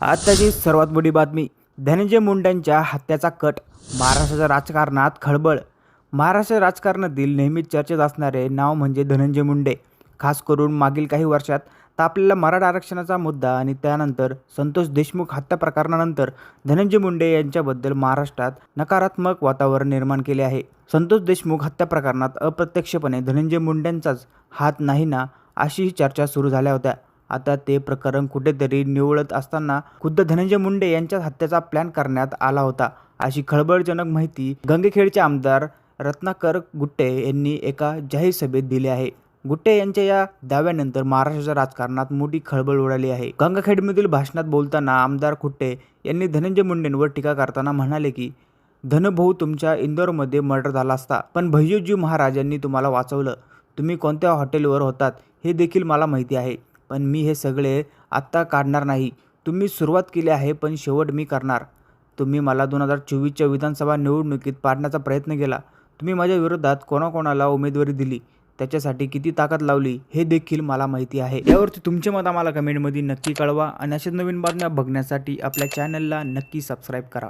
आताची सर्वात मोठी बातमी धनंजय मुंडेंच्या हत्याचा कट महाराष्ट्राच्या राजकारणात खळबळ. महाराष्ट्र राजकारणातील नेहमीच चर्चेत असणारे नाव म्हणजे धनंजय मुंडे. खास करून मागील काही वर्षात तापलेला मराठा आरक्षणाचा मुद्दा आणि त्यानंतर संतोष देशमुख हत्या प्रकरणानंतर धनंजय मुंडे यांच्याबद्दल महाराष्ट्रात नकारात्मक वातावरण निर्माण केले आहे. संतोष देशमुख हत्या प्रकरणात अप्रत्यक्षपणे धनंजय मुंडेंचाच हात नाही ना अशीही चर्चा सुरू झाल्या होत्या. आता ते प्रकरण कुठेतरी निवळत असताना खुद्द धनंजय मुंडे यांच्या हत्येचा प्लॅन करण्यात आला होता. अशी खळबळजनक माहिती गंगखेडचे आमदार रत्नाकर गुट्टे यांनी एका जाहीर सभेत दिली आहे. गुट्टे यांच्या या दाव्यानंतर महाराष्ट्राच्या राजकारणात मोठी खळबळ उडाली आहे. गंगाखेडमधील भाषणात बोलताना आमदार खुट्टे यांनी धनंजय मुंडेंवर टीका करताना म्हणाले की धनभाऊ तुमच्या इंदोरमध्ये मर्डर झाला असता पण भैयूजी महाराज यांनी तुम्हाला वाचवलं. तुम्ही कोणत्या हॉटेलवर होतात हे देखील मला माहिती आहे. पण मी हे सगळे आत्ता काढणार नाही. तुम्ही सुरुवात केली आहे पण शेवट मी करणार. तुम्ही मला दोन हजार चोवीसच्या विधानसभा निवडणुकीत पाडण्याचा प्रयत्न केला. तुम्ही माझ्या विरोधात कोणाकोणाला उमेदवारी दिली? त्याच्यासाठी किती ताकद लावली? हे देखील मला माहिती आहे. यावरती तुमचे मत आम्हाला कमेंटमध्ये नक्की कळवा आणि अशाच नवीन बातम्या बघण्यासाठी आपल्या चॅनलला नक्की सबस्क्राईब करा.